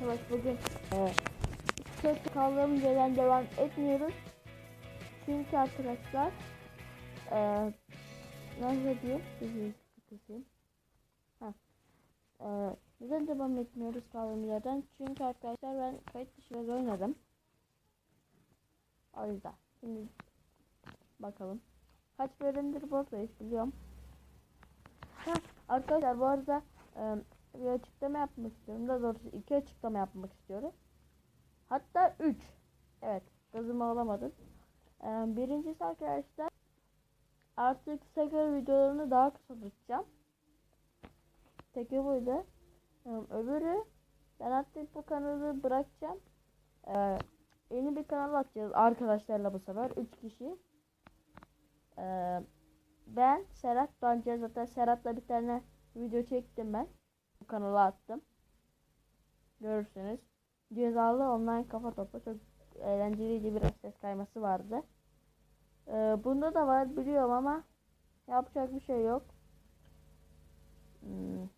Savaş bugün e, ses kaldığımız yerden devam etmiyoruz. Çünkü arkadaşlar e, nasıl diyeyim? Ha. E, neden devam etmiyoruz kaldığımız yerden? Çünkü arkadaşlar ben kayıt dışı oynadım. O yüzden. Şimdi bakalım. Kaç bölümdür buradayız biliyorum. Ha, arkadaşlar bu arada e, bir açıklama yapmak istiyorum. Daha doğrusu iki açıklama yapmak istiyorum. Hatta üç. Evet. Gazımı alamadım. Ee, birincisi arkadaşlar artık Sakar videolarını daha kısa tutacağım. Teki buydu. Ee, öbürü ben artık bu kanalı bırakacağım. Ee, yeni bir kanal açacağız arkadaşlarla bu sefer. Üç kişi. Ee, ben Serhat Doğancı zaten Serhat'la bir tane video çektim ben bu kanala attım. Görürsünüz. Cezalı online kafa topu çok eğlenceliydi bir ses kayması vardı. Ee, bunda da var biliyorum ama yapacak bir şey yok. Hmm.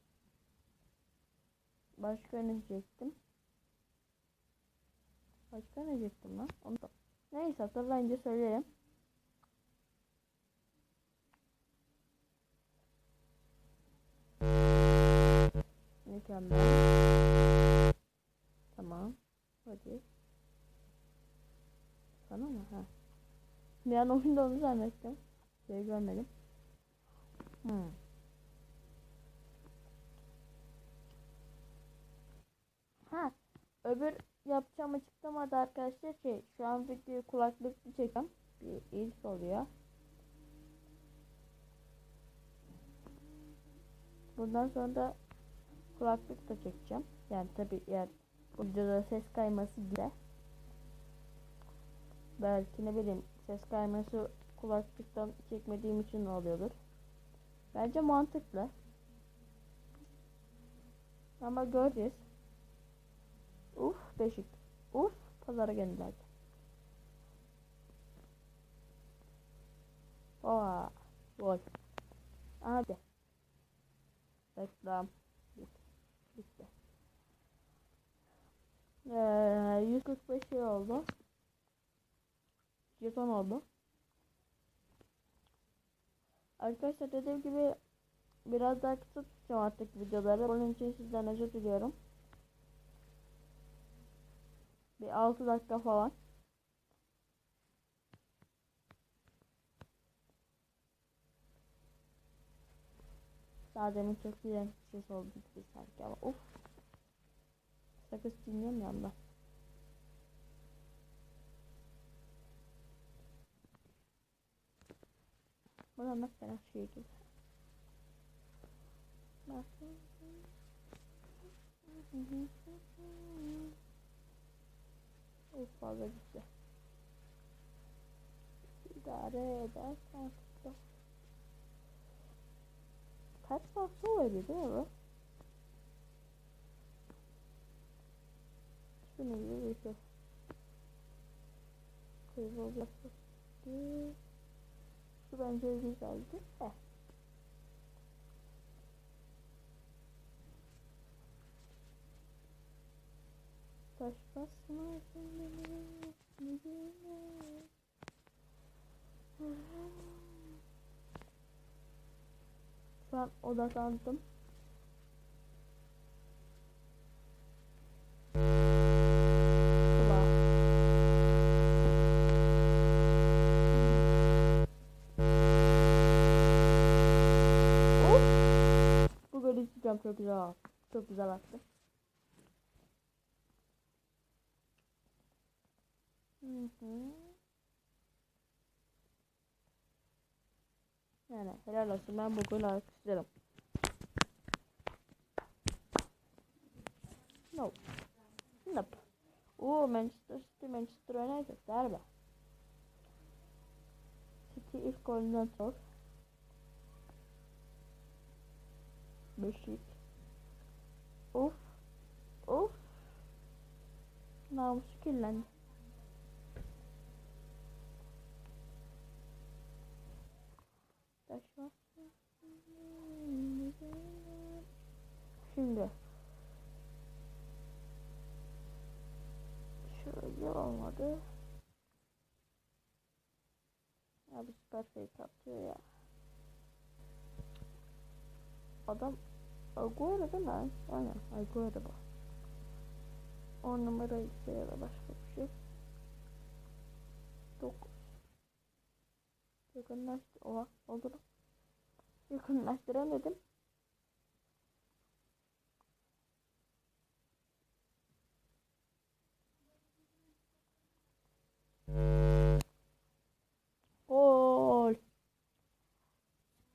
Başka ne diyecektim? Başka ne diyecektim lan? Onu da... Neyse hatırlayınca söylerim. Mükemmel. Tamam. Hadi. Sana mı? Ha. Bir an oyunda onu zannettim. Şey görmedim. Hmm. Ha. Öbür yapacağım açıklamada arkadaşlar şey şu an videoyu kulaklıklı çekeceğim. Bir ilk oluyor. Bundan sonra da kulaklık da çekeceğim. Yani tabi eğer bu videoda ses kayması bile belki ne bileyim ses kayması kulaklıktan çekmediğim için oluyordur. Bence mantıklı. Ama göreceğiz. Uf beşik. Uf pazara gönderdi. Oha. Gol. Hadi. Reklam. Bitti. Ee, 145 şey oldu. Jeton oldu. Arkadaşlar dediğim gibi biraz daha kısa tutacağım artık videoları. Bunun için sizden özür diliyorum. Bir 6 dakika falan. Daha demin çok iğrenç bir ses oldu gibi sanki ama uf. Sakız çiğniyorum yandan. Buna bak ben şey gibi. Bak. Uf fazla gitti. İdare edersen tuttu. Kaç farklı oluyor değil mi bu? Şunu gibi bir şey. Kıybolacak. Şu bence güzeldi. Eh. Taş basma Şu an odaklandım. İsteyeceğim çok güzel. Çok güzel attı. Hı hı. Yani helal olsun ben bu golü alkışlarım. No. Nope. Oo Manchester City Manchester United derbe. City ilk golünden sonra Beşik. Of. Of. Namusu kirlendi. Taş var. Şimdi Niye olmadı? Ya bir süper fake atıyor ya. Adam Agüero değil mi? Aynen Agüero bu. 10 numara ise ya da başka bir şey. 9 Yakınlaştı. Oha oldu lan. Yakınlaştıramadım. Gol.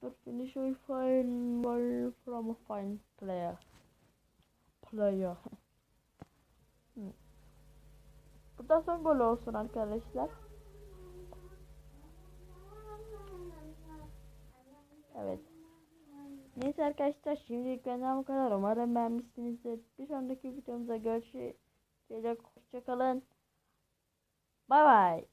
But finish with fine ball from a fine player. Player. Hmm. Bu da son gol olsun arkadaşlar. Evet. Neyse arkadaşlar şimdilik benden bu kadar. Umarım beğenmişsinizdir. Bir sonraki videomuzda görüşecek. Hoşçakalın. Bay bay.